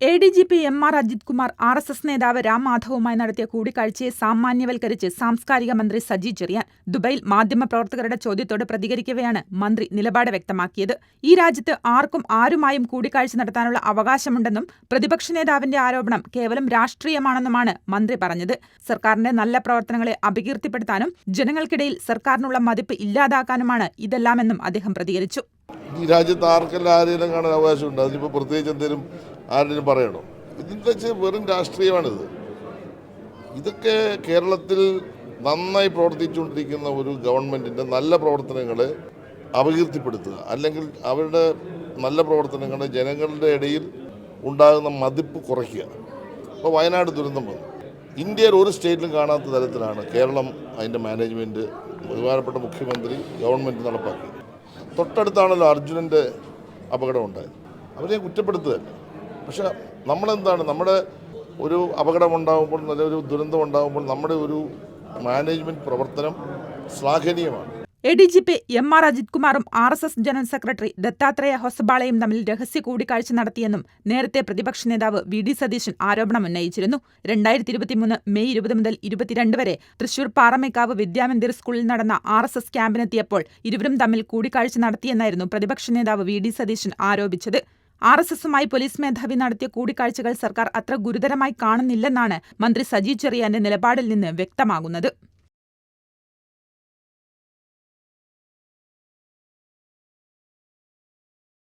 A D G P M R Ajith Kumar R S S നേതാവ് രാം മാധവുമായി നടത്തിയ കൂടിക്കാഴ്ചയെ സാമാന്യവൽക്കരിച്ച് സാംസ്കാരിക മന്ത്രി സജി ചെറിയാൻ ദുബൈയിൽ മാധ്യമപ്രവർത്തകരുടെ ചോദ്യത്തോട് പ്രതികരിക്കവെയാണ് മന്ത്രി നിലപാട് വ്യക്തമാക്കിയത്. ഈ രാജ്യത്ത് ആർക്കും ആരുമായും കൂടിക്കാഴ്ച നടത്താനുള്ള അവകാശമുണ്ടെന്നും പ്രതിപക്ഷ നേതാവിന്റെ ആരോപണം കേവലം രാഷ്ട്രീയമാണെന്നുമാണ് മന്ത്രി പറഞ്ഞത്. സർക്കാരിന്റെ നല്ല പ്രവർത്തനങ്ങളെ അപകീർത്തിപ്പെടുത്താനും ജനങ്ങൾക്കിടയിൽ സർക്കാരിനുള്ള മതിപ്പ് ഇല്ലാതാക്കാനുമാണ് ഇതെല്ലാമെന്നും അദ്ദേഹം പ്രതികരിച്ചു. ഈ രാജ്യത്ത് ആർക്കെല്ലാം ആരെങ്കിലും കാണാൻ അവകാശമുണ്ട്? അതിനിപ്പോൾ പ്രത്യേകിച്ച് എന്തെങ്കിലും ആരെങ്കിലും പറയണോ? ഇതിന്റെ വെച്ച് വെറും രാഷ്ട്രീയമാണിത്. ഇതൊക്കെ കേരളത്തിൽ നന്നായി പ്രവർത്തിച്ചുകൊണ്ടിരിക്കുന്ന ഒരു ഗവൺമെന്റിന്റെ നല്ല പ്രവർത്തനങ്ങളെ അപകീർത്തിപ്പെടുത്തുക. അല്ലെങ്കിൽ അവരുടെ നല്ല പ്രവർത്തനങ്ങൾ ജനങ്ങളുടെ ഇടയിൽ ഉണ്ടാകുന്ന മതിപ്പ് കുറയ്ക്കുക. ഇപ്പോൾ വയനാട് ദുരന്തം വന്നു. ഇന്ത്യയിൽ ഒരു സ്റ്റേറ്റിലും കാണാത്ത തരത്തിലാണ് കേരളം അതിന്റെ മാനേജ്മെന്റ് ബഹുമാനപ്പെട്ട മുഖ്യമന്ത്രി ഗവൺമെന്റ് നടപ്പാക്കിയത്. തൊട്ടടുത്താണല്ലോ അർജുനന്റെ അപകടം ഉണ്ടായത് അവരെ കുറ്റപ്പെടുത്തുകയല്ല. പക്ഷെ നമ്മളെന്താണ്? നമ്മുടെ ഒരു അപകടം ഉണ്ടാകുമ്പോൾ നല്ലൊരു ദുരന്തം ഉണ്ടാകുമ്പോൾ നമ്മുടെ ഒരു മാനേജ്മെന്റ് പ്രവർത്തനം ശ്ലാഘനീയമാണ്. A D G P M R Ajith കുമാറും R S S general secretary Dattatreya ഹൊസബാളയും തമ്മിൽ രഹസ്യ കൂടിക്കാഴ്ച നടത്തിയെന്നും നേരത്തെ പ്രതിപക്ഷ നേതാവ് വി ഡി സതീശൻ ആരോപണം ഉന്നയിച്ചിരുന്നു. രണ്ടായിരത്തി ഇരുപത്തിമൂന്ന് മെയ് ഇരുപത് മുതൽ ഇരുപത്തിരണ്ട് വരെ തൃശൂർ പാറമേക്കാവ് വിദ്യാമന്ദിർ സ്കൂളിൽ നടന്ന ആർ എസ് എസ് ക്യാമ്പിനെത്തിയപ്പോൾ ഇരുവരും തമ്മിൽ കൂടിക്കാഴ്ച നടത്തിയെന്നായിരുന്നു പ്രതിപക്ഷ നേതാവ് വി ഡി സതീശൻ ആരോപിച്ചത്. ആർ എസ് എസുമായി പോലീസ് മേധാവി നടത്തിയ കൂടിക്കാഴ്ചകൾ സർക്കാർ അത്ര ഗുരുതരമായി കാണുന്നില്ലെന്നാണ് മന്ത്രി സജി ചെറിയാന്റെ നിലപാടിൽ നിന്ന് വ്യക്തമാകുന്നത്.